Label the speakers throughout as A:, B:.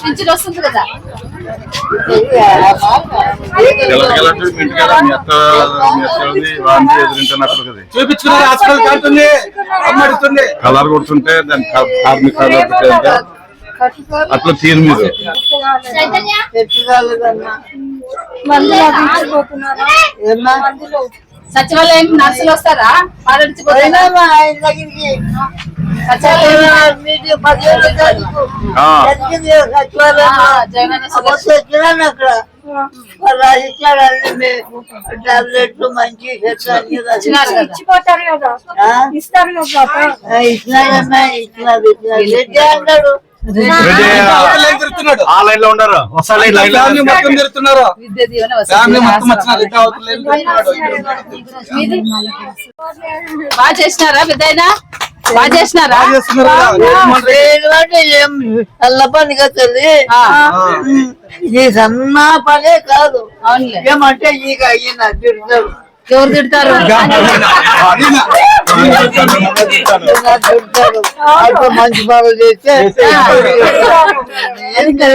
A: Pension వస్తుంది కదా
B: అడుగుతుంది.
C: కలర్ కొడుతుంటే దాని కార్మిక అట్లా తీరు
D: ఏమ్మా?
A: సచివాలయం నర్సులు వస్తారా? పాలడిచిపోతారా?
D: పోయినామా ఆయన దగ్గరికి? సచివాలయం మీది అక్కడ. టాబ్లెట్లు మంచి.
E: ఇచ్చిపోతారు కదా? ఇస్తారు
D: ఇచ్చినాడు ఇచ్చినాడు రెడ్డి అన్నాడు?
C: ఆ లైన్లో ఉండరు ఒకసారి లైన్ లైన్
B: ఫ్యామిలీ మొత్తం తిరుగుతున్నారు ఫ్యామిలీ మొత్తం వచ్చినారు ఇంకా?
A: బాగా చేసినారా బాగా చేసినారా
D: పని ఇది సన్న పనే కాదు ఏమంటే ఇక ఈయన తిడతాడు
A: ఎవరు తిడతారు?
D: మంచి పనులు చేస్తే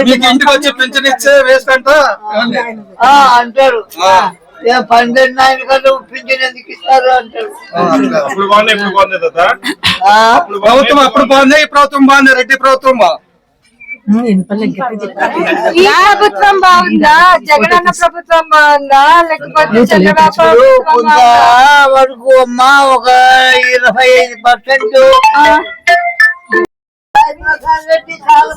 B: మీకు ఇంటికి వచ్చి పింఛన్ ఇచ్చే వేస్ట్ అంట?
D: ఆ, అంటాడు
B: ఆ.
D: ఏ పన్నెండు ఆయన పింఛన్ ఎందుకు ఇస్తారు
C: బాగున్నాయి ఇప్పుడు బాగుంది
D: ఆ,
B: ప్రభుత్వం అప్పుడు బాగుంది ఈ ప్రభుత్వం బాగుంది రెడ్డి ప్రభుత్వం
E: ఈ ప్రభుత్వం బాగుందా? జగనన్న ప్రభుత్వం బాగుందా? లేకపోతే
D: కొంత? వరకు అమ్మా ఒక ఇరవై ఐదు పర్సెంట్. కాలు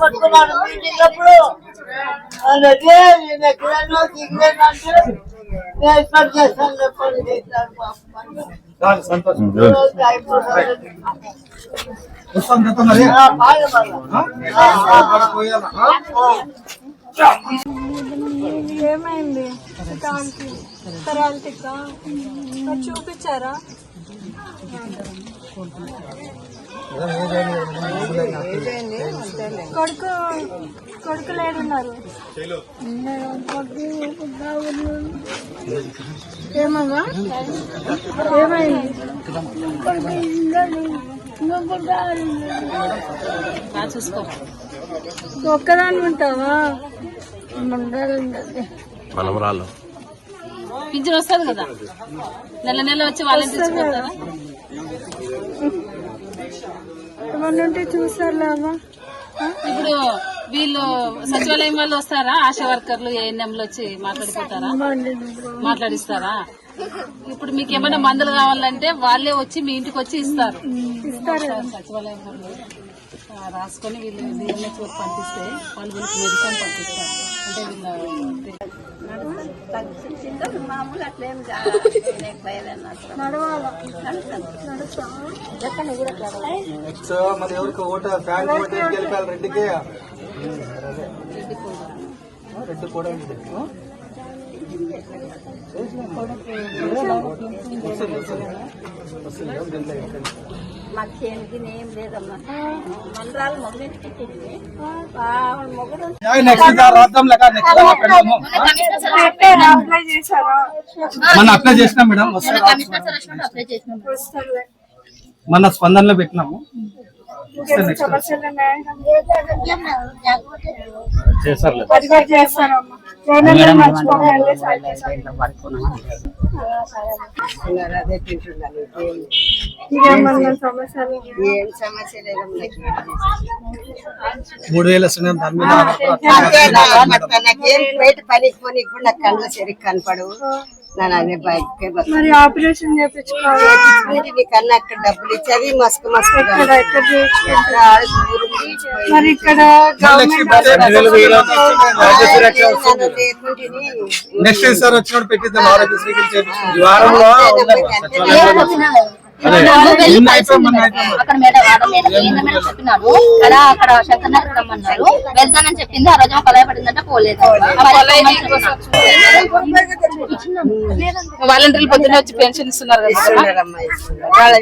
B: వస్తాం మరి
E: ఏమైంది కాలుకి మరి చూపించారా? కొడుకు కొడుకు లేడున్నారు. ఏమగా ఏమైంది?
A: చూసుకో.
E: ఒక్కదాని ఉంటావా?
C: మనమరాళ్ళు.
A: పింఛన్ వస్తుంది కదా? నెల నెల వచ్చి వాళ్ళని తెచ్చిపోతారా
E: ఏమన్నా ఉంటే చూసారులాగా
A: ఇప్పుడు వీళ్ళు సచివాలయం వాళ్ళు వస్తారా? ఆశా వర్కర్లు ఏఎన్ఎంలు వచ్చి మాట్లాడిపోతారా? మాట్లాడిస్తారా? ఇప్పుడు మీకు ఏమైనా మందులు కావాలంటే వాళ్ళే వచ్చి మీ ఇంటికి వచ్చి ఇస్తారు. సచివాలయం రాసుకొని వీళ్ళు పంపిస్తే వాళ్ళు వీళ్ళకి మెడిసిన్ పంపిస్తారు. అంటే వీళ్ళ
B: మరి ఎవరికి ఓటు ఫ్యాన్ ఓటు గెలిపాలి? రెడ్డికి? రెడ్డి కూడా ఉంది. మన అప్లై చేసినాం మేడం. మన స్పందనలో పెట్టినాము మూడు వేలు
F: బయట పనికి పోనీ కూడా నాకు కళ్ళు సరిగ్గా కనపడవు. నేను అదే బయటకే
E: మరి ఆపరేషన్ చేయించుకోవాలి.
F: నీ కన్నా అక్కడ డబ్బులు ఇచ్చేది మస్క్ మస్క్
E: ఇక్కడ ఎక్కడ చేయించుకుంటారు. మరి ఇక్కడ
B: లక్ష్మీ
E: గవర్నమెంట్
B: నెక్స్ట్ సార్ వచ్చినప్పుడు పెట్టిద్దాం. ఆరోగ్యశ్రీకి చేపించుకుందాం. ఈ వారంలో
G: అక్కడ మేడం మేడం చెప్పినారు. అక్కడ అక్కడ శంకర్ నగర్ రమ్మన్నారు. వెళ్తానని చెప్పింది. ఆ రోజు కొలయ పడిందంటే పోలేదు.
A: వాలంటీర్లు పొద్దున్నే వచ్చి పెన్షన్ ఇస్తున్నారు కదా
F: వాళ్ళు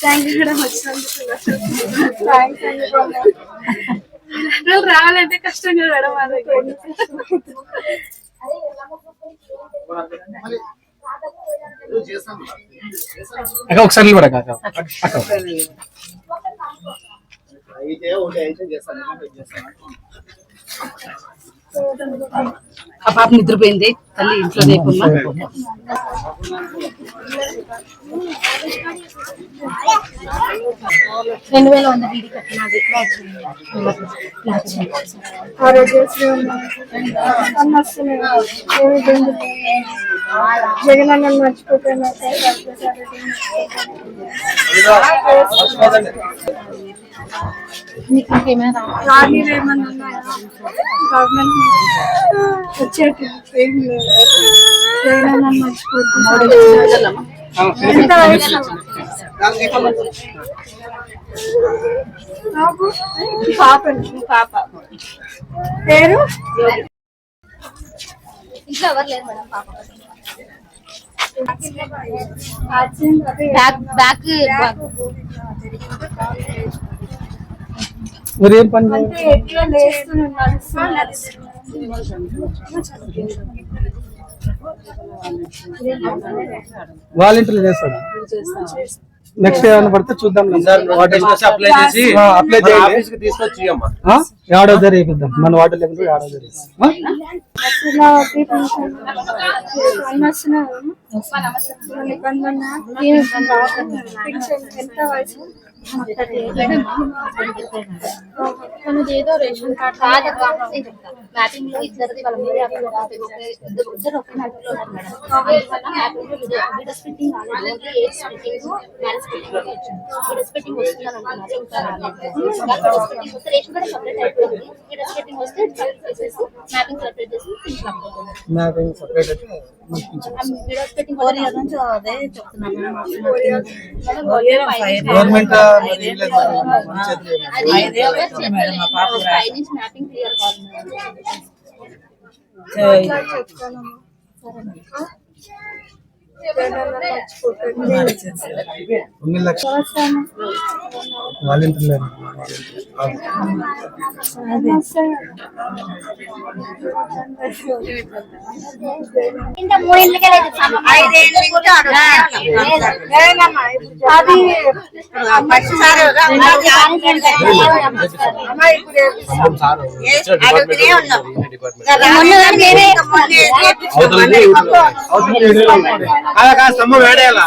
E: థ్యాంక్ యూ మేడం వచ్చినందుకు థ్యాంక్స్ అండి రావాలంటే కష్టం కదా మేడం మా దగ్గర
B: అక్క. ఒకసారి నిలబడ అక్క చేస్తాను.
A: ఆ పాప నిద్రపోయింది. తల్లి ఇంట్లో లేకున్నా
G: రెండు వేల వంద డీడీ కట్టినది.
E: ఉన్నాయి అన్న మర్చిపోతున్నా
G: నీకు ఇంకేమైనా
E: గవర్నమెంట్ వచ్చేటి ఏం ఎంత వయసు నాకు పాప పాప పేరు
G: ఇంట్లో ఎవరు లేరు మేడం పాప బ్యాక్ బ్యాక్
B: మరి ఏం పని
E: అంటే ఎట్లా లేస్తున్నాడు
B: వాళ్ళ ఇంట్లో చేస్తాడు నెక్స్ట్ ఏమైనా పడితే చూద్దాం.
H: అప్లై చేసి
B: అప్లై
H: ఆఫీస్కి తీసుకొచ్చి?
B: ఏడో ధర వేపిద్దాం మన వాటర్ లేకుండా ఏడో
E: ఏం
G: ఏదో రేషన్ కార్డ్ కాదు మ్యాపింగ్లో ఇద్దరిది వాళ్ళ మీద ఇద్దరు ఇద్దరు ఒకే మ్యాపింగ్లో ఉన్నారు madam mapping video only age splitting marriage splitting video splitting వస్తుందని అంటున్నారు రేషన్ కార్డ్ సపరేట్ అయిపోయింది వీడియో స్ప్లిట్టింగ్ వస్తే చేసేసి మ్యాపింగ్ సెపరేట్ చేసి పింఛన్
B: మ్యాపింగ్ సెపరేట్ అయితే
G: వీడియో స్ప్లిట్టింగ్ ఫోర్ ఇయర్స్ నుంచి అదే చెప్తున్నాను
B: గవర్నమెంట్
G: నుంచి మ్యాపింగ్ క్లియర్ కావాలి
B: లక్షలు
G: మూడింటికే.
E: అది
F: అడుగుతూనే ఉన్నాం
H: కాదు స్తంభం వేడేయాలా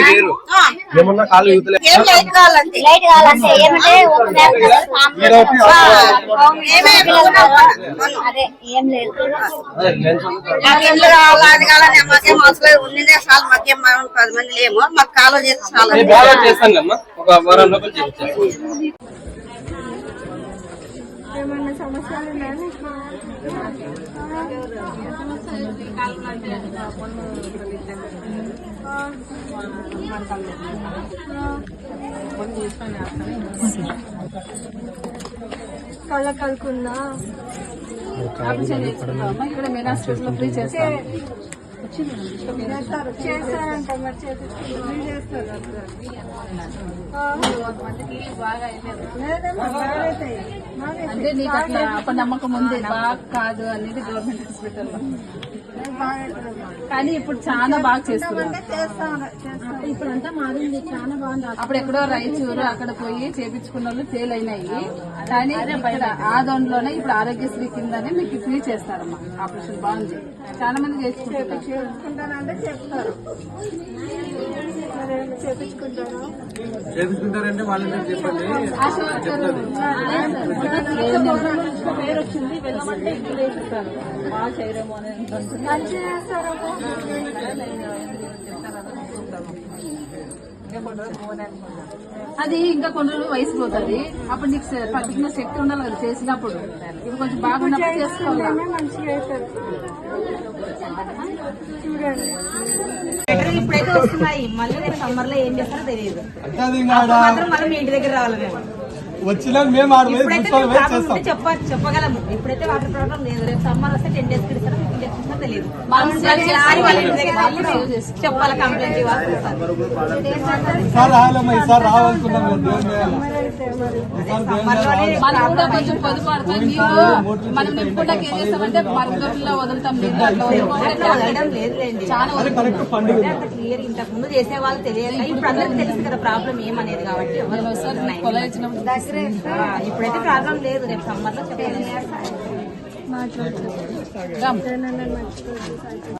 H: వేరు
F: ఆ,
H: ఏమన్నా కాలు యూతలే
F: మాకు అవసరం. ఉన్నదే చాలు మాకేం పది మంది లేము మాకు కాలో చేస్తే చాలు
H: బాగా చేస్తాను అమ్మా ఒక వారం లోపల చేయించాను
E: ఏమన్నా సమస్యలు ఉన్నాయా? నీకు? కళ్ళ కలుకుందా
A: ఇక్కడ మెయిన్ హాస్పిటల్ ఫ్రీ చేస్తాం
E: చేస్తారంట మరి చేపించుకుంటారు చేస్తారు.
A: అంటే నీకు అట్లా నమ్మకం ఉంది. బాగా కాదు అనేది గవర్నమెంట్ హాస్పిటల్లో. కానీ ఇప్పుడు చాలా బాగా చేస్తున్నారు.
G: ఇప్పుడంతా మారింది చాలా బాగుంది.
A: అప్పుడు ఎక్కడో రైచూరు అక్కడ పోయి చేపించుకున్న వాళ్ళు ఫెయిల్ అయినాయి. కానీ ఆ దాంట్లోనే ఇప్పుడు ఆరోగ్యశ్రీ కిందనే మీకు ఫ్రీ చేస్తారమ్మా. ఆపరేషన్ బాగుంది. చాలా మంది చేసుకుంటారు
H: చేపించుకుంటారంటే వాళ్ళని చెప్పండి.
A: పేరు వచ్చింది వెళ్ళమంటే ఇంటికి వేసిస్తారు బాగా చేయరేమో అని అనుకుంటున్నాను. అది ఇంకా కొన్ని రోజులు వయసు పోతుంది. అప్పుడు నీకు పట్టుకున్న శక్తి ఉండాలి కదా చేసినప్పుడు. ఇప్పుడు కొంచెం బాగున్నప్పుడు చేసుకోవాలి.
F: ఇప్పుడైతే వస్తున్నాయి. మళ్ళీ నేను సమ్మర్లో ఏం చేస్తారో తెలియదు. మళ్ళీ మీ ఇంటి దగ్గర రావాలి మేము.
B: వచ్చినా మేము ఆడ పోయి కూర్చొని చేస్తాం.
F: చెప్పగలము. ఇప్పుడైతే వాటర్ ప్రాబ్లం లేదు. రేపు సమ్మర్ వస్తే టెన్ డేస్కి ఇస్తారో ఫిఫ్టీన్ డేస్ ఇస్తారో తెలియదు. రాని వాళ్ళ ఇంటి దగ్గర అప్పుడు చెప్పాలి కంప్లైంట్
B: ఈసారి రావాలనుకున్నాం.
A: మనం కూడా కొంచెం పొదుపు మనం నింపుకుంటాకి ఏం చేస్తామంటే మరుగుదొడ్లో వదులుతాం.
F: క్లియర్ ఇంతకు ముందు చేసే వాళ్ళు తెలియక ఇప్పుడు అందరికి తెలుసు కదా ప్రాబ్లం ఏమనేది కాబట్టి ఎవరు వస్తున్నాయి. ఇప్పుడైతే ప్రాబ్లం లేదు రేపు సమ్మర్లో చెప్పలేదు
A: రామ్.